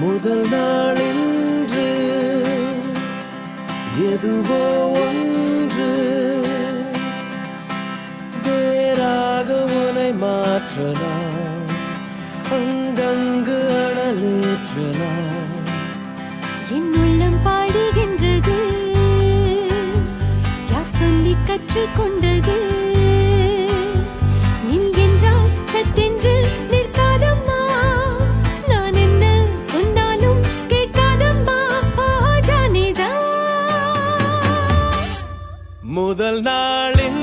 முதல் நாளின்று எதுவோ ஒன்று வேறாக உனை மாற்றலாம். அங்கங்கு அனலேற்றலாம். என் உள்ளம் பாடுகின்றது யார் சொல்லி கற்றுக்கொண்டது முதல் நாளின்